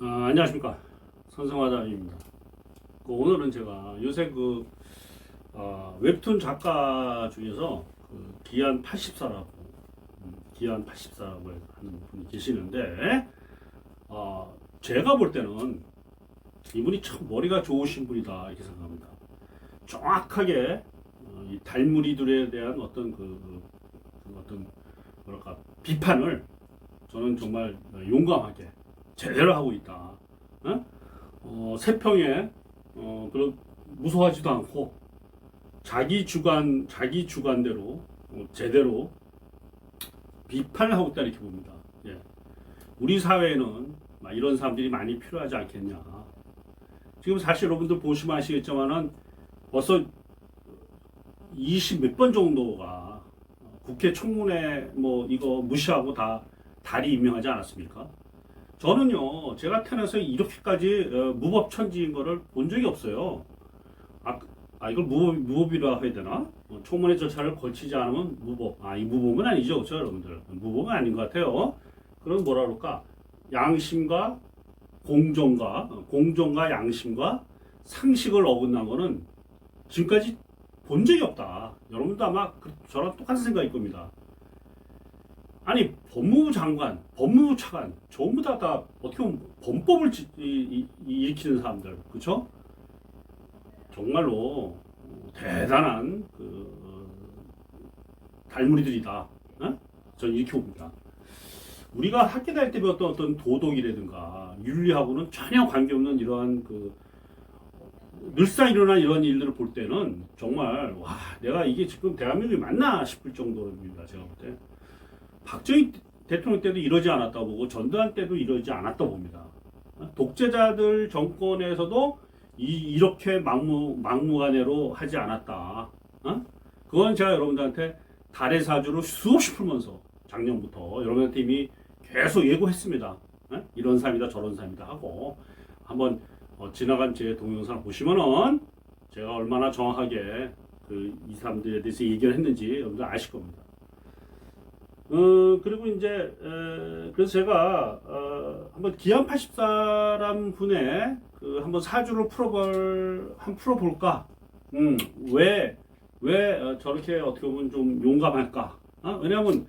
아, 안녕하십니까 선성화담입니다. 그 오늘은 제가 요새 그 어, 웹툰 작가 중에서 그 기안 84라고 음, 기안 84라고 하는 분이 계시는데 어, 제가 볼 때는 이분이 참 머리가 좋으신 분이다 이렇게 생각합니다. 정확하게 어, 이 달무리들에 대한 어떤 그, 그, 그 어떤 뭐랄까 비판을 저는 정말 용감하게 제대로 하고 있다. 어? 어, 세평에 어, 그런 무서워하지도 않고 자기 주관 자기 주관대로 어, 제대로 비판을 하고 있다 이렇게 봅니다. 예. 우리 사회에는 막 이런 사람들이 많이 필요하지 않겠냐. 지금 사실 여러분들 보시면 아시겠지만은 벌써 20 몇 번 정도가 국회 청문회 뭐 이거 무시하고 다 달이 임명하지 않았습니까? 저는요, 제가 태어나서 이렇게까지 어, 무법천지인 거를 본 적이 없어요. 아, 아 이걸 무법, 무법이라 해야 되나? 어, 청문회 절차를 거치지 않으면 무법. 아, 이 무법은 아니죠, 그렇죠, 여러분들? 무법은 아닌 것 같아요. 그럼 뭐라 그럴까? 양심과 공정과, 어, 공정과 양심과 상식을 어긋난 거는 지금까지 본 적이 없다. 여러분도 아마 그- 저랑 똑같은 생각일 겁니다. 아니 법무부 장관, 법무부 차관 전부 다, 다 어떻게 보면 범법을 지- 이- 이- 일으키는 사람들, 그렇죠? 정말로 대단한 그 어, 달무리들이다. 어? 이렇게 봅니다. 우리가 학교 다닐 때 배웠던 어떤 도덕이라든가 윤리하고는 전혀 관계없는 이러한 그 늘상 일어난 이런 일들을 볼 때는 정말 와 내가 이게 지금 대한민국이 맞나 싶을 정도입니다. 제가 볼 때. 박정희 대통령 때도 이러지 않았다 보고 전두환 때도 이러지 않았다 봅니다. 독재자들 정권에서도 이, 렇게 막무, 막무가내로 하지 않았다. 어? 그건 제가 여러분들한테 달의 사주를 수없이 풀면서 작년부터 여러분한테 이미 계속 예고했습니다. 어? 이런 삶이다 저런 삶이다 하고 한번 어, 지나간 제 동영상을 보시면은 제가 얼마나 정확하게 그 이 사람들에 대해서 얘기를 했는지 여러분들 아실 겁니다. 어, 그리고 이제, 에, 그래서 제가, 어, 한번 기안 80사람 분의 그 한번 사주를 풀어볼, 한 풀어볼까? 음, 왜, 왜 어, 저렇게 어떻게 보면 좀 용감할까? 어? 왜냐하면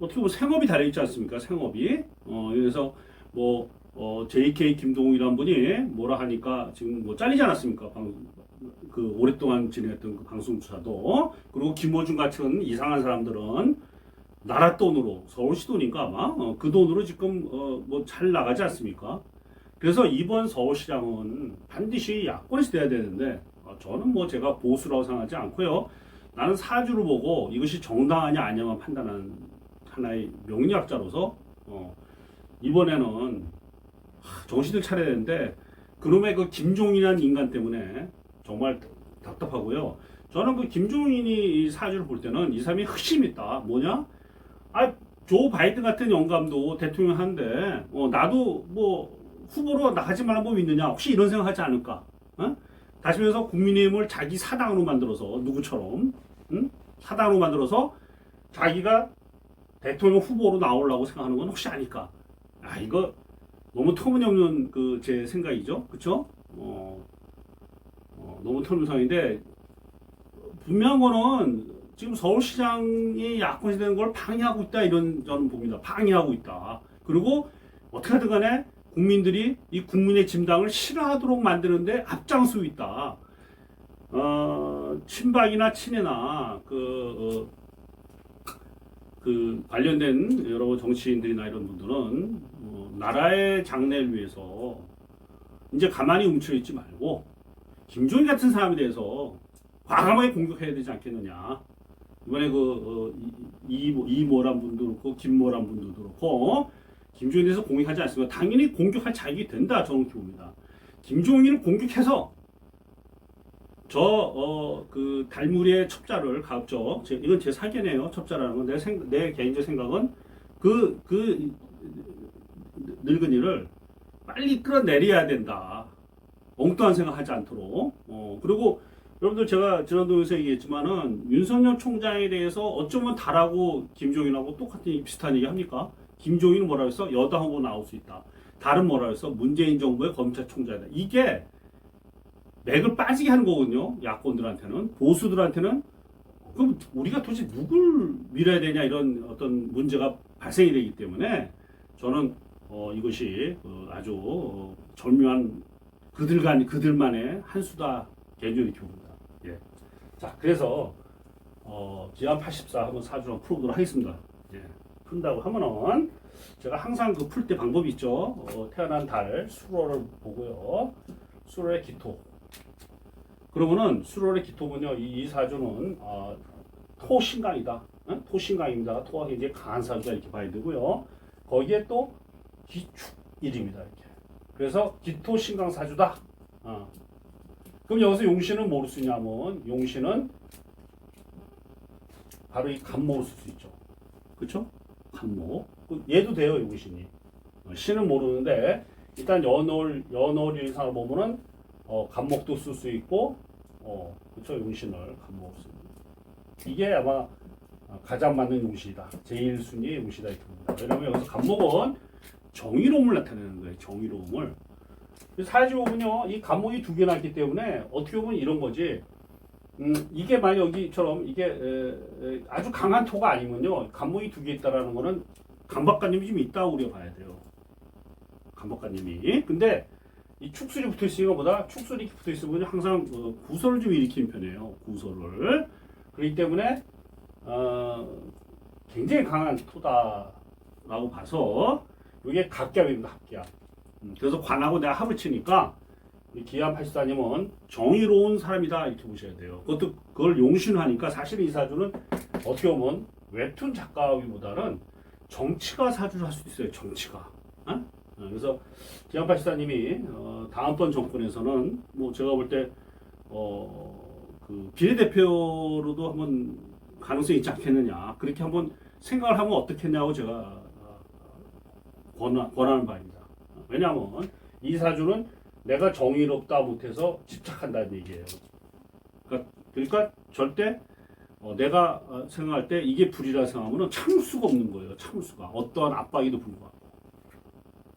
어떻게 보면 생업이 달려 있지 않습니까? 생업이. 어, 그래서 뭐, 어, JK 김동욱이라는 분이 뭐라 하니까 지금 뭐 잘리지 않았습니까? 방, 그 오랫동안 진행했던 그 방송주사도. 그리고 김호준 같은 이상한 사람들은 나라 돈으로 서울시 돈인가 아마 어, 그 돈으로 지금 어, 뭐 잘 나가지 않습니까? 그래서 이번 서울시장은 반드시 야권이 돼야 되는데 어, 저는 뭐 제가 보수라고 생각하지 않고요. 나는 사주를 보고 이것이 정당하냐 아니냐만 판단하는 하나의 명리학자로서 어, 이번에는 하, 정신을 차려야 되는데 그놈의 그 김종인이라는 인간 때문에 정말 답답하고요. 저는 그 김종인이 이 사주를 볼 때는 이 사람이核심 있다. 뭐냐? 아, 조 바이든 같은 영감도 대통령 한데, 어, 나도 뭐 후보로 나가지 말란 법이 있느냐? 혹시 이런 생각 하지 않을까? 어? 다시면서 국민의힘을 자기 사당으로 만들어서, 누구처럼, 응? 사당으로 만들어서 자기가 대통령 후보로 나오려고 생각하는 건 혹시 아닐까? 아, 이거 너무 터무니없는 그 제 생각이죠. 그쵸? 어, 어, 너무 터무니없는데, 분명한 거는 지금 서울시장이 야권이 되는 걸 방해하고 있다 이런 저는 봅니다. 방해하고 있다. 그리고 어떻게 하든 간에 국민들이 이 국민의 진당을 싫어하도록 만드는데 앞장서고 있다. 어, 친박이나 친애나 그, 어, 그 관련된 여러 정치인들이나 이런 분들은 어, 나라의 장래를 위해서 이제 가만히 움츠려 있지 말고 김종인 같은 사람에 대해서 과감하게 공격해야 되지 않겠느냐. 이번에 그 어, 이모란 분도 그렇고 김모란 분도 그렇고 어? 김종인에 대해서 공격하지 않습니까? 당연히 공격할 자격이 된다 저는 그렇게 봅니다. 김종인을 공격해서 저 어 그 달무리의 첩자를 가급적 제, 이건 제 사견이에요 첩자라는 건 내 생, 내 개인적 생각은 그그 늙은이를 빨리 끌어내려야 된다. 엉뚱한 생각하지 않도록 어 그리고 여러분들 제가 지난 동영상 얘기했지만은 윤석열 총장에 대해서 어쩌면 달하고 김종인하고 똑같은 비슷한 얘기 합니까? 김종인은 뭐라고 했어? 여당 후보 나올 수 있다. 다른 뭐라 해서 문재인 정부의 검찰총장이다. 이게 맥을 빠지게 하는 거거든요. 야권들한테는 보수들한테는 그럼 우리가 도대체 누굴 밀어야 되냐 이런 어떤 문제가 발생이 되기 때문에 저는 어, 이것이 어, 아주 어, 절묘한 그들 간 그들만의 한 수다 이렇게 봅니다. 예. 자 그래서 어, 기안 84 한번 사주로 풀어보도록 하겠습니다. 예. 푼다고 하면은 제가 항상 그 풀 때 방법이 있죠. 어, 태어난 달 수로를 보고요. 수로의 기토. 그러면은 수로의 기토군요. 이, 이 사주는 어, 토신강이다. 어? 토신강입니다. 토가 굉장히 강한 사주다 이렇게 봐야 되고요. 거기에 또 기축일입니다. 이렇게. 그래서 기토신강 사주다. 어. 그럼 여기서 용신은 뭐로 쓰냐면 용신은 바로 이 간목으로 쓸 수 있죠. 그렇죠? 간목. 그 얘도 돼요, 용신이. 어, 신은 모르는데 일단 연월 연월 일상을 보면은 어, 간목도 쓸 수 있고 어, 그렇죠? 용신을 간목 씁니다. 이게 아마 어, 가장 맞는 용신이다. 제일 순위의 용신이다 이렇게 봅니다. 왜냐하면 여기서 간목은 정의로움을 나타내는 거예요. 정의로움을. 사지 보면요, 이 간목이 두 개나 있기 때문에 어떻게 보면 이런 거지. 음, 이게 만약 여기처럼 이게 에, 에, 아주 강한 토가 아니면요, 간목이 두 개 있다라는 거는 강박관념이 좀 있다고 우리가 봐야 돼요. 강박관념이. 근데 이 축술이 붙어 있으니까 보다 축술이 붙어 있으면 항상 어, 구설을 좀 일으키는 편이에요. 구설을. 그렇기 때문에 어, 굉장히 강한 토다라고 봐서 이게 갑갑입니다. 갑갑. 음, 그래서 관하고 내가 합을 치니까 우리 기안 84님은 정의로운 사람이다 이렇게 보셔야 돼요. 그것도 그걸 용신하니까 사실 이 사주는 어떻게 보면 웹툰 작가기보다는 정치가 사주를 할 수 있어요. 정치가. 어? 어, 그래서 기안 84님이 어, 다음번 정권에서는 뭐 제가 볼 때 어, 그 비례대표로도 한번 가능성이 있지 않겠느냐 그렇게 한번 생각을 하면 어떻겠냐고 제가 어, 권하, 권하는 바입니다. 왜냐하면 이 사주는 내가 정의롭다 못해서 집착한다는 얘기예요. 그러니까, 그러니까 절대 어, 내가 어, 생각할 때 이게 불이라 생각하면 참을 수가 없는 거예요. 참을 수가 어떠한 압박에도 불구하고.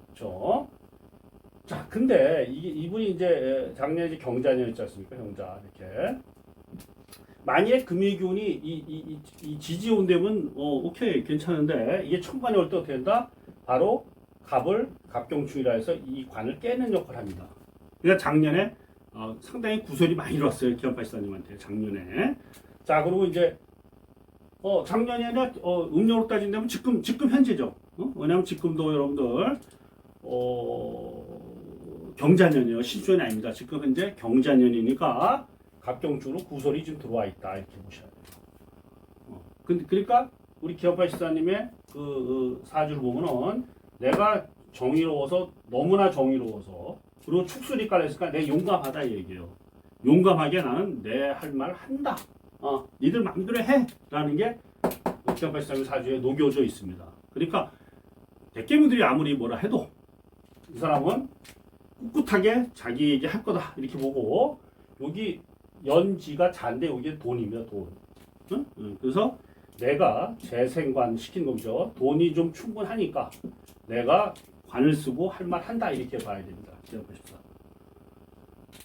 그렇죠? 자, 근데 이, 이분이 이제 작년에 이제 경자년이었지 않습니까? 경자 이렇게. 만약에 금의 기운이 이, 이, 이, 이 지지온 되면 어, 오케이 괜찮은데 이게 천관이 올 때 어떻게 된다? 바로 갑을 갑경충이라 해서 이 관을 깨는 역할을 합니다. 그러니까 작년에 어, 상당히 구설이 많이 일었어요 기업발사님한테 작년에. 자 그리고 이제 어, 아니라 어, 음력으로 따진다면 지금 지금 현재죠. 어? 왜냐하면 지금도 여러분들 어, 경자년이요 신수년이 아닙니다. 지금 현재 경자년이니까 갑경충으로 구설이 지금 들어와 있다 이렇게 보셔야 돼요. 어, 근데 그러니까 우리 기업발사님의 그, 그 사주를 보면은 내가 정의로워서 너무나 정의로워서 그리고 축술이 깔려있으니까 내가 용감하다 이 얘기예요. 용감하게 나는 내 할 말 한다. 어, 니들 마음대로 해. 라는 게 기업발사님 사주에 녹여져 있습니다. 그러니까 대깨문들이 아무리 뭐라 해도 이 사람은 꿋꿋하게 자기 얘기 할 거다. 이렇게 보고 여기 연지가 잔데 여기 돈입니다. 돈. 응? 응. 그래서 내가 재생관 시킨 거죠. 돈이 좀 충분하니까 내가 관을 쓰고 할 말 한다 이렇게 봐야 됩니다. 기안 84.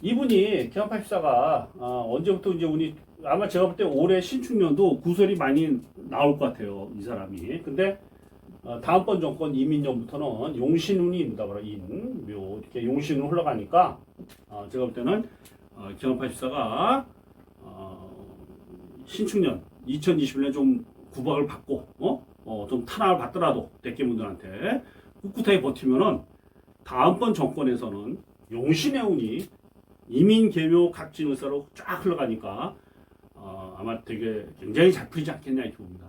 이분이 기안 84가 어, 언제부터 이제 운이 아마 제가 볼 때 올해 신축년도 구설이 많이 나올 것 같아요. 이 사람이. 근데 어, 다음번 정권 이민년부터는 용신운이입니다. 바로 인, 묘 이렇게 용신으로 흘러가니까 어, 제가 볼 때는 어, 기안 84가 어, 신축년 2021년 좀 구박을 받고 어? 어, 좀 탄압을 받더라도 대깨문들한테 꿋꿋하게 버티면은 다음번 정권에서는 용신의 운이 이민 개묘 각진 의사로 쫙 흘러가니까 어, 아마 되게 굉장히 잘 풀리지 않겠냐 이렇게 봅니다.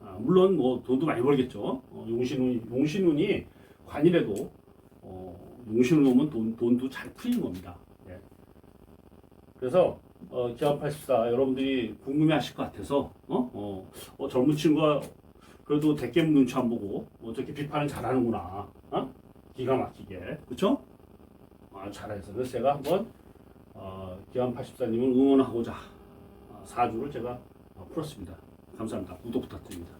아, 물론 뭐 돈도 많이 벌겠죠. 어, 용신운 용신운이 관이라도 어, 용신을 놓으면 돈 돈도 잘 풀리는 겁니다. 예. 그래서 어, 기업 84 여러분들이 궁금해하실 것 같아서 어? 어, 어, 젊은 친구가 그래도 대깨문 눈치 안 보고 어떻게 비판을 잘하는구나 어? 기가 막히게 그쵸? 아, 잘해서 그래서 제가 한번 어, 기안 84님을 응원하고자 어, 사주를 제가 어, 풀었습니다 감사합니다 구독 부탁드립니다